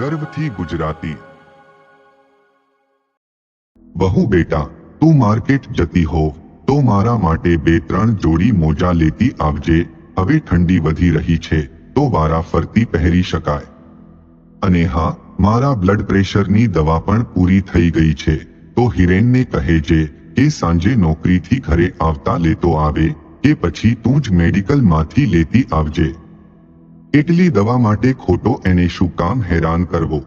ગર્વથી ગુજરાતી. બહુ બેટા, તું માર્કેટ જતી હોવ તો મારા માટે બે ત્રણ જોડી મોજા લેતી આવજે. હવે ઠંડી વધી રહી છે, તો વારા ફરતી પહેરી શકાય. અને હા, મારા બ્લડ પ્રેશરની દવા પણ પૂરી થઈ ગઈ છે. તો હિરેનને કહેજે કે સાંજે નોકરીથી ઘરે આવતા લેતો આવે, કે પછી તું જ મેડિકલમાંથી લેતી આવજે. એટલી દવા માટે ખોટો એને શું કામ હેરાન કરવો?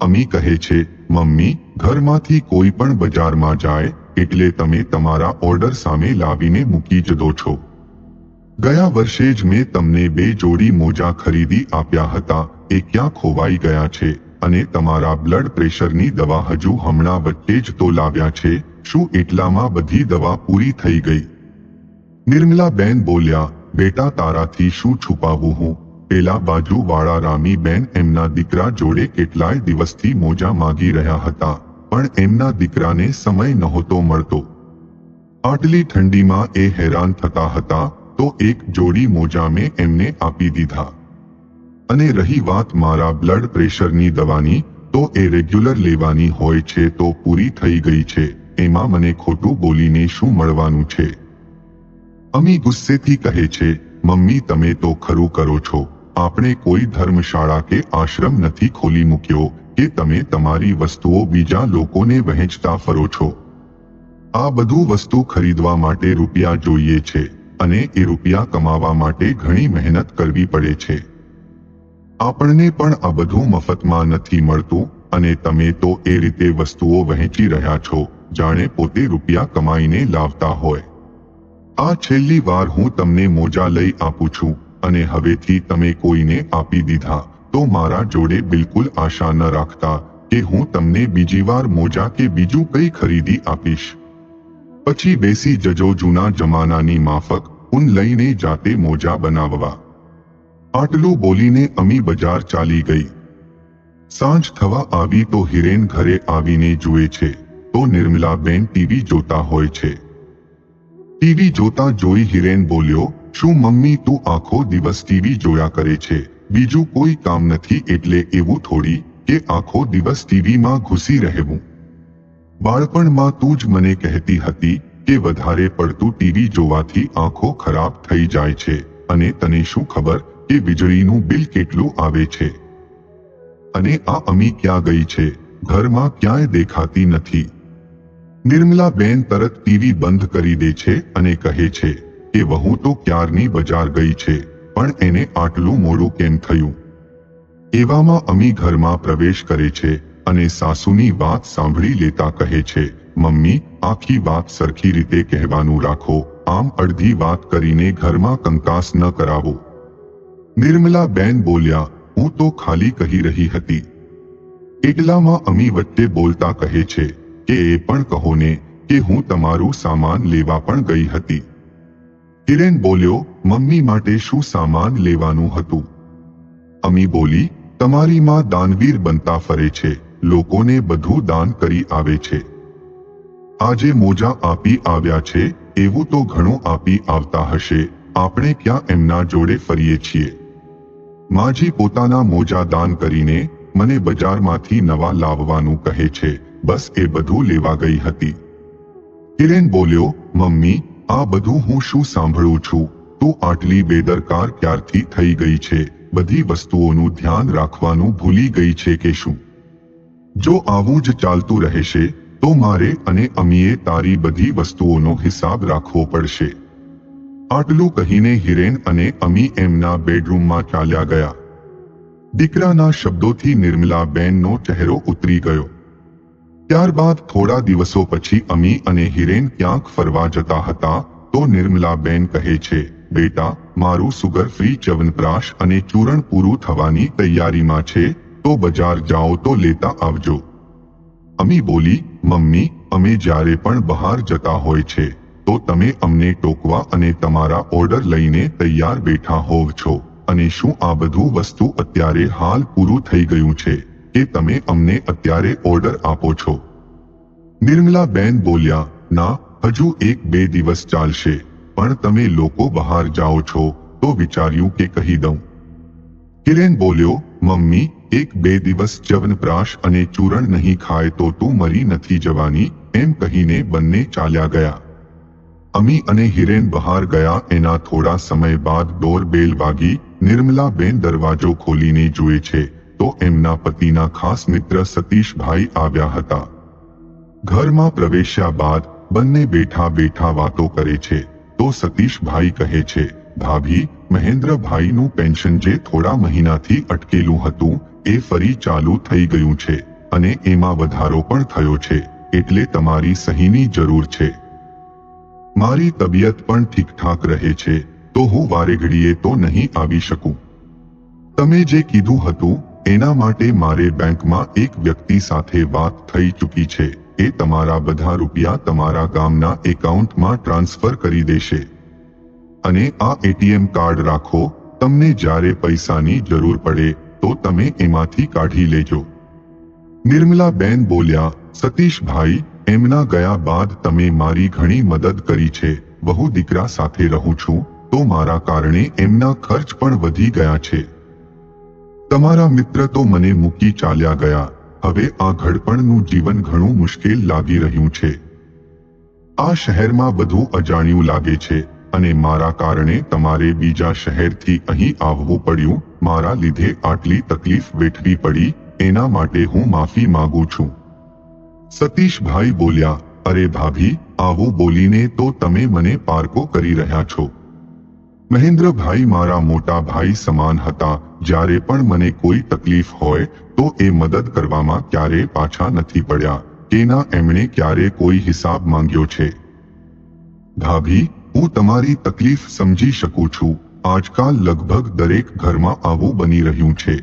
અમી કહે છે, મમ્મી, ઘરમાંથી કોઈ પણ બજારમાં જાય, એટલે તમે તમારા ઓર્ડર સામે લાવીને મૂકી જ દો છો. ગયા વર્ષે જ મેં તમને બે જોડી મોજા ખરીદી આપ્યા હતા, એ ક્યાં ખોવાઈ ગયા છે, અને તમારા બ્લડ પ્રેશરની દવા હજુ હમણાં વચ્ચે જ તો લાવ્યા છે, શું એટલામાં બધી દવા પૂરી થઈ ગઈ? નિર્મલાબેન બોલ્યા, બેટા તારાથી શું છુપાવું હું? પેલા બાજુ વાળા રામીબેન એમના દીકરા જોડે કેટલાય દિવસથી મોજા માગી રહ્યા હતા, પણ એમના દીકરાને સમય નહોતો મળતો. આટલી ઠંડીમાં એ હેરાન થતા હતા, તો એક જોડી મોજા મેં એમને આપી દીધા. અને રહી વાત મારા બ્લડ પ્રેશરની દવાની, તો એ રેગ્યુલર લેવાની હોય છે તો પૂરી થઈ ગઈ છે, એમાં મને ખોટું બોલીને શું મળવાનું છે? અમી ગુસ્સેથી કહે છે, મમ્મી, તમે તો ખરું કરો છો. આપણે કોઈ ધર્મશાળા કે આશ્રમ નથી ખોલી મૂક્યો કે તમે તમારી વસ્તુઓ બીજા લોકોને વહેંચતા ફરો છો. આ બધું વસ્તુ ખરીદવા માટે રૂપિયા જોઈએ છે અને એ રૂપિયા કમાવા માટે ઘણી મહેનત કરવી પડે છે. આપણને પણ આ બધું મફતમાં નથી મળતું અને તમે તો એ રીતે વસ્તુઓ વહેંચી રહ્યા છો, જાણે પોતે રૂપિયા કમાઈને લાવતા હોય. આ છેલ્લી વાર હું તમને મોજા લઈ આપું છું. અને હવેથી તમે કોઈને આપી દીધા, તો મારા જોડે બિલકુલ આશા ન રાખતા કે હું તમને બીજી વાર મોજા કે બીજું કંઈ ખરીદી આપીશ. પછી બેસી જજો જૂના જમાનાની માફક, ઉન લઈને જાતે મોજા બનાવવા. આટલું બોલીને અમી બજાર ચાલી ગઈ. સાંજ થવા આવી તો હિરેન ઘરે આવીને જુએ છે, તો નિર્મલાબેન ટીવી જોતા હોય છે. ટીવી જોતા જોઈ હિરેન બોલ્યો શું મમ્મી તું આખો દિવસ ટીવી જોયા કરે છે? બીજું કોઈ કામ નથી એટલે એવું થોડી કે આખો દિવસ ટીવીમાં ઘૂસી રહેવું. બાળપણમાં તું જ મને કહેતી હતી કે વધારે પડતું ટીવી જોવાથી આંખો ખરાબ થઈ જાય છે અને તને શું ખબર કે વીજળીનું બિલ કેટલું આવે છે? અને આ અમી ક્યાં ગઈ છે? ઘરમાં ક્યાંય દેખાતી નથી. નિર્મલા બેન તરત ટીવી બંધ કરી દે છે અને કહે છે કે વહુ તો ક્યારની બજાર ગઈ છે, પણ એને આટલું મોડું કેમ થયું? એવામાં અમી ઘરમાં પ્રવેશ કરે છે અને સાસુની વાત સાંભળી લેતા કહે છે, મમ્મી, આખી વાત સરખી રીતે કહેવાનું રાખો, આમ અડધી વાત કરીને ઘરમાં કંકાસ ન કરાવો. નિર્મલા બેન બોલ્યા, હું તો ખાલી કહી રહી હતી. એટલામાં અમી વચ્ચે બોલતા કહે છે, કે એ પણ કહો ને, કે હું તમારું સામાન લેવા પણ ગઈ હતી. કિરેન બોલ્યો, મમ્મી માટે શું સામાન લેવાનું હતું? અમી બોલી, તમારી માં દાનવીર બનતા ફરે છે. લોકોને બધું દાન કરી આવે છે. આજે મોજા આપી આવ્યા છે, એવું તો ઘણું આપી આવતા હશે. આપણે ક્યાં એમના જોડે ફરીએ છીએ? માજી પોતાના મોજા દાન કરીને મને બજારમાંથી નવા લાવવાનું કહે છે. બસ એ બધું લેવા ગઈ હતી. કિરેન બોલ્યો, મમ્મી આ બધું હું શું સાંભળું છું? તું આટલી બેદરકાર ક્યારથી થઈ ગઈ છે? બધી વસ્તુઓનું ધ્યાન રાખવાનું ભૂલી ગઈ છે કે શું? જો આવું જ ચાલતું રહેશે, તો મારે અને અમીએ તારી બધી વસ્તુઓનો હિસાબ રાખવો પડશે. આટલું કહીને હિરેન અને અમી એમના બેડરૂમમાં ચાલ્યા ગયા. દીકરાના શબ્દોથી નિર્મલા બેનનો ચહેરો ઉતરી ગયો. ત્યારબાદ થોડા દિવસો પછી અમી અને હિરેન ક્યાંક ફરવા જતા હતા, તો નિર્મલાબેન કહે છે, બેટા, મારું સુગર ફ્રી ચ્યવનપ્રાશ અને ચૂરણ પૂરું થવાની તૈયારીમાં છે, તો બજાર જાઓ તો લેતા આવજો. અમી બોલી, મમ્મી, અમે જ્યારે પણ બહાર જતા હોય છે, તો તમે અમને ટોકવા અને તમારા ઓર્ડર લઈને તૈયાર બેઠા હોવ છો, અને શું આ બધું વસ્તુ અત્યારે હાલ પૂરું થઈ ગયું છે? કે તમે અમને અત્યારે ઓર્ડર આપો છો. નિર્મલા બેન બોલ્યા, ના, હજુ એક બે દિવસ ચાલશે, પણ તમે લોકો બહાર જાઓ છો, તો વિચાર્યું કે કહી દઉં. કિરેન બોલ્યો, મમ્મી, એક બે દિવસ ચ્યવનપ્રાશ અને ચૂરણ નહીં ખાય તો તું મરી નથી જવાની, એમ કહીને બંને ચાલ્યા ગયા. અમી અને હિરેન બહાર ગયા, એના થોડા સમય બાદ ડોરબેલ વાગી, નિર્મલાબેન દરવાજો ખોલીને જુએ છે. તો એમના પતિના ખાસ મિત્ર સતીશભાઈ આવ્યા હતા. ઘરમાં પ્રવેશ્યા બાદ બંને બેઠા બેઠા વાતો કરે છે. તો સતીશભાઈ કહે છે, ભાભી, મહેન્દ્રભાઈનું પેન્શન જે થોડા મહિનાથી અટકેલું હતું, એ ફરી ચાલુ થઈ ગયું છે અને એમાં વધારો પણ થયો છે, એટલે તમારી સહીની જરૂર છે. મારી તબિયત પણ ઠીકઠાક રહે છે, તો હું વારે ઘડીએ તો નહીં આવી શકું. તમે જે કીધું હતું એના માટે મારે બેંકમાં એક વ્યક્તિ સાથે વાત થઈ ચૂકી છે. એ તમારા બધા રૂપિયા તમારા ગામના એકાઉન્ટમાં ટ્રાન્સફર કરી દેશે. અને આ એટીએમ કાર્ડ રાખો. તમને જ્યારે પૈસાની જરૂર પડે, તો તમે એમાંથી કાઢી લેજો. નિર્મલાબેન બોલ્યા, સતીશભાઈ, એમના ગયા બાદ તમે મારી ઘણી મદદ કરી છે. બહુ દીકરા સાથે રહું છું, તો મારા કારણે એમના ખર્ચ પણ વધી ગયા છે. તમારા મિત્ર તો મને મૂકી ચાલ્યા ગયા. હવે આ ઘડપણનું જીવન ઘણું મુશ્કેલ લાગી રહ્યું છે. આ શહેરમાં બધું અજાણ્યું લાગે છે અને મારા કારણે તમારે બીજા શહેરથી અહીં આવવું પડ્યું. મારા લીધે આટલી તકલીફ વેઠવી પડી. એના માટે હું માફી માંગુ છું. સતીશભાઈ બોલ્યા, અરે ભાભી, આવું બોલીને તો તમે મને પારકો કરી રહ્યા છો. મહેન્દ્રભાઈ મારા મોટા ભાઈ સમાન હતા. જ્યારે પણ મને કોઈ તકલીફ હોય, તો એ મદદ કરવામાં ક્યારે પાછા નથી પડ્યા. તેના એમણે ક્યારે કોઈ હિસાબ માંગ્યો છે? ભાભી, હું તમારી તકલીફ સમજી શકું છું. આજકાલ લગભગ દરેક ઘરમાં આવું બની રહ્યું છે.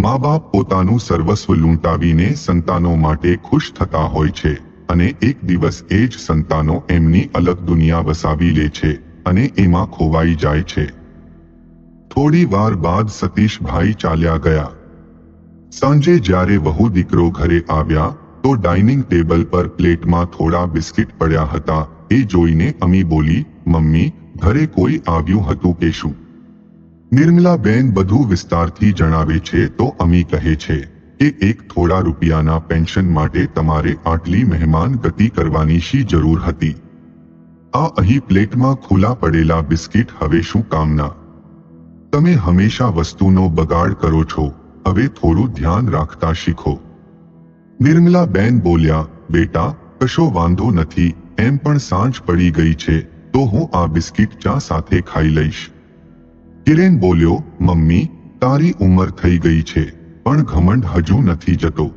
મા બાપ પોતાનું સર્વસ્વ લૂંટાવીને સંતાનો માટે ખુશ થતા હોય છે અને એક દિવસ એ જ સંતાનો એમની અલગ દુનિયા વસાવી લે છે. અને એમાં ખોવાઈ જાય છે. થોડી વાર બાદ સતીશભાઈ ચાલ્યા ગયા. સાંજે જ્યારે વહુ દીકરો ઘરે આવ્યા, તો ડાઇનિંગ ટેબલ પર પ્લેટમાં થોડા બિસ્કિટ પડ્યા હતા. એ જોઈને અમી બોલી, મમ્મી, ઘરે કોઈ આવ્યું હતું કે શું? નિર્મલાબેન બધું વિસ્તારથી જણાવે છે તો અમી કહે છે કે એક થોડા રૂપિયાના પેન્શન માટે તમારે આટલી મહેમાન ગતિ કરવાની શી જરૂર હતી. આ અહીં પ્લેટમાં ખુલ્લા પડેલા બિસ્કિટ હવે શું કામના? તમે હંમેશા વસ્તુનો બગાડ કરો છો, હવે થોડું ધ્યાન રાખતા શીખો. નિર્મલા બેન બોલ્યા, બેટા, કશો વાંધો નથી, એમ પણ સાંજ પડી ગઈ છે, તો હું આ બિસ્કિટ ચા સાથે ખાઈ લઈશ. કિરેન બોલ્યો, મમ્મી, તારી ઉંમર થઈ ગઈ છે, પણ ઘમંડ હજુ નથી જતો.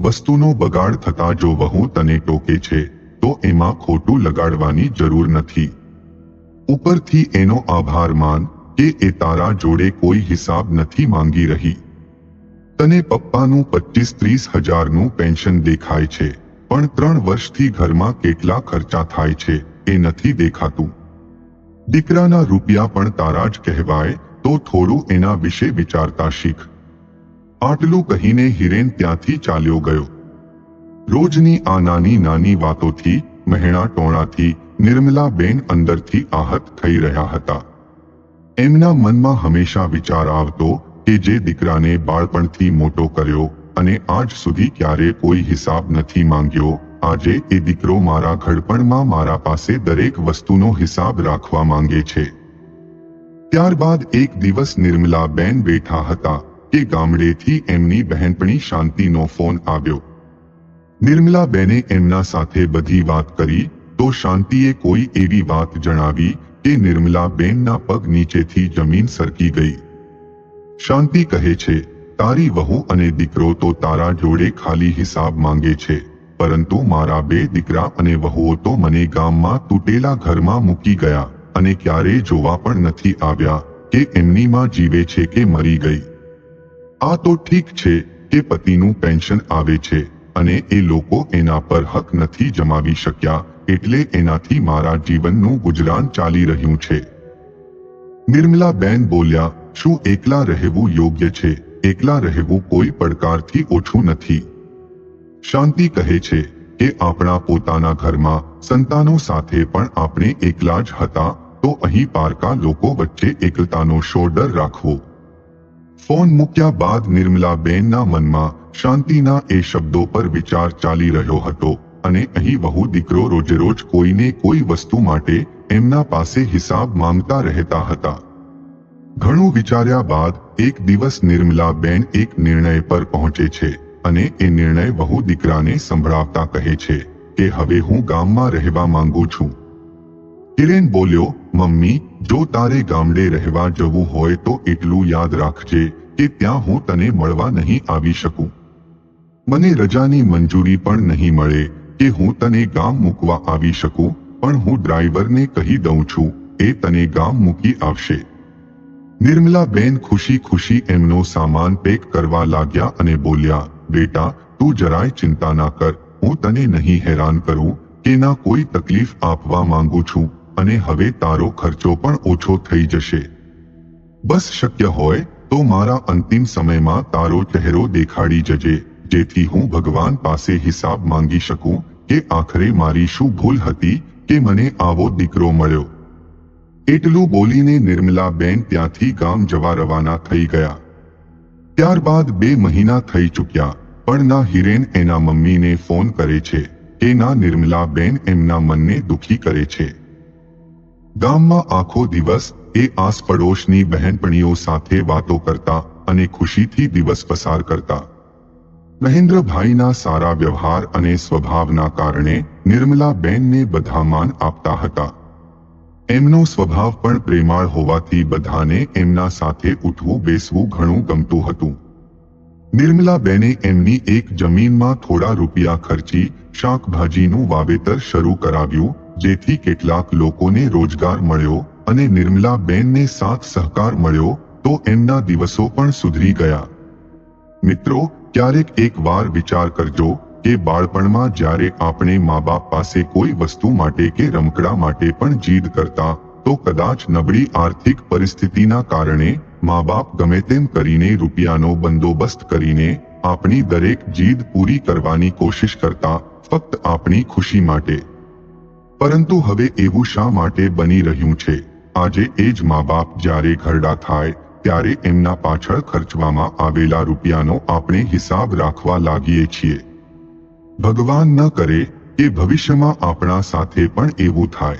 વસ્તુનો બગાડ થતા જો વહુ તને ટોકે છે તો એમાં ખોટું લગાડવાની જરૂર નથી. ઉપરથી એનો આભાર માન કે એ તારા જોડે કોઈ હિસાબ નથી માંગી રહી. તને પપ્પાનું પચીસ ત્રીસ હજારનું પેન્શન દેખાય છે, પણ ત્રણ વર્ષથી ઘરમાં કેટલા ખર્ચા થાય છે એ નથી દેખાતું. દીકરાના રૂપિયા પણ તારા જ કહેવાય, તો થોડું એના વિશે વિચારતા શીખ. આટલું કહીને હિરેન ત્યાંથી ચાલ્યો ગયો. રોજની આ નાની નાની વાતોથી, મહેણા ટોણાથી, નિર્મલાબેન અંદરથી આહત થઈ રહ્યા હતા. એમના મનમાં હંમેશા વિચાર આવતો કે જે દીકરાને બાળપણથી મોટો કર્યો અને આજ સુધી ક્યારે કોઈ હિસાબ નથી માંગ્યો, આજે એ દીકરો મારા ઘડપણમાં મારા પાસે દરેક વસ્તુનો હિસાબ રાખવા માંગે છે. ત્યારબાદ એક દિવસ નિર્મલા બેન બેઠા હતા કે ગામડેથી એમની બહેનપણી શાંતિનો ફોન આવ્યો. નિર્મલા બેને એમના સાથે બધી વાત કરી તો શાંતિએ કોઈ એવી વાત જણાવી કે નિર્મલા બેનના પગ નીચેથી જમીન સરકી ગઈ. શાંતિ કહે છે, તારી વહુ અને દીકરો તો તારા જોડે ખાલી હિસાબ માંગે છે, પરંતુ મારા બે દીકરા અને વહુઓ તો મને ગામમાં તૂટેલા ઘરમાં મૂકી ગયા અને ક્યારેય જોવા પણ નથી આવ્યા કે એમની માં જીવે છે કે મરી ગઈ. આ તો ઠીક છે કે પતિનું પેન્શન આવે છે અને એ લોકો એના પર હક નથી જમાવી શક્યા, એટલે એનાથી મારા જીવનનું ગુજરાન ચાલી રહ્યું છે. નિર્મલા બેન બોલ્યા, શું એકલા રહેવું યોગ્ય છે? એકલા રહેવું કોઈ પડકારથી ઓછું નથી. શાંતિ કહે છે કે આપણા પોતાના ઘરમાં સંતાનો સાથે પણ આપણે એકલા જ હતા, તો અહીં પારકા લોકો વચ્ચે એકલતાનો શોર્ડર રાખવો. ફોન મૂક્યા બાદ નિર્મલાબેનના મનમાં શાંતિના એ શબ્દો પર વિચાર ચાલી રહ્યો હતો અને અહીં વહુ દીકરો રોજેરોજ કોઈને કોઈ વસ્તુ માટે એમના પાસે હિસાબ માંગતા રહેતા હતા. ઘણું વિચાર્યા બાદ એક દિવસ નિર્મલાબેન એક નિર્ણય પર પહોંચે છે અને એ નિર્ણય વહુ દીકરાને સંભળાવતા કહે છે કે હવે હું ગામમાં રહેવા માંગુ છું. કિરેન બોલ્યો મમ્મી, જો તારે ગામડે રહેવા જવું હોય તો એટલું યાદ રાખજે કે ત્યાં હું તને મળવા નહીં આવી શકું. મને રજાની મંજૂરી પણ નહીં મળે કે હું તને ગામ મૂકવા આવી શકું, પણ હું ડ્રાઈવરને કહી દઉં છું, એ તને ગામ મૂકી આવશે. નિર્મલાબેન ખુશી ખુશી એમનો સામાન પેક કરવા લાગ્યા અને બોલ્યા, બેટા, તું જરાય ચિંતા ના કર, હું તને નહીં હેરાન કરું કે ના કોઈ તકલીફ આપવા માંગુ છું. અને હવે તારો ખર્ચો પણ ઓછો થઈ જશે. બસ શક્ય હોય તો મારા અંતિમ સમયમાં તારો ચહેરો દેખાડી જજે, જેથી હું ભગવાન પાસે હિસાબ માંગી શકું કે આખરે મારી શું ભૂલ હતી કે મને આવો દીકરો મળ્યો. એટલું બોલીને નિર્મલાબેન ત્યાંથી ગામ જવા રવાના થઈ ગયા. ત્યારબાદ બે મહિના થઈ ચૂક્યા, પણ ના હિરેન એના મમ્મીને ફોન કરે છે કે ના નિર્મલાબેન એમના મનને દુખી કરે છે. ગામમાં આખો દિવસ એ આસપડોશની બહેનપણીઓ સાથે વાતો કરતા અને ખુશીથી દિવસ પસાર કરતા. મહેન્દ્રભાઈના સારા વ્યવહાર અને સ્વભાવના કારણે નિર્મલાબેનને બધા માન આપતા હતા. એમનો સ્વભાવ પણ પ્રેમાળ હોવાથી બધાને એમના સાથે ઉઠવું બેસવું ઘણું ગમતું હતું. નિર્મલાબેને એમની એક જમીનમાં થોડા રૂપિયા ખર્ચી શાકભાજીનું વાવેતર શરૂ કરાવ્યું જેથી કેટલાક લોકોને રોજગાર મળ્યો અને નિર્મલાબેનને સાથ સહકાર મળ્યો, તો એમના દિવસો પણ સુધરી ગયા. મિત્રો, ક્યારેક એક વાર વિચાર કરજો કે બાળપણમાં જ્યારે આપણે મા બાપ પાસે કોઈ વસ્તુ માટે કે રમકડા માટે પણ જીદ કરતા, તો કદાચ નબળી આર્થિક પરિસ્થિતિના કારણે મા બાપ ગમે તેમ કરીને રૂપિયાનો બંદોબસ્ત કરીને આપણી દરેક જીદ પૂરી કરવાની કોશિશ કરતા, ફક્ત આપણી ખુશી માટે. પરંતુ હવે એવું શા માટે બની રહ્યું છે? આજે એ જ મા બાપ જ્યારે ઘરડા થાય, ત્યારે એમના પાછળ ખર્ચવામાં આવેલા રૂપિયાનો આપણે હિસાબ રાખવા લાગીએ છીએ. ભગવાન ન કરે કે ભવિષ્યમાં આપણા સાથે પણ એવું થાય.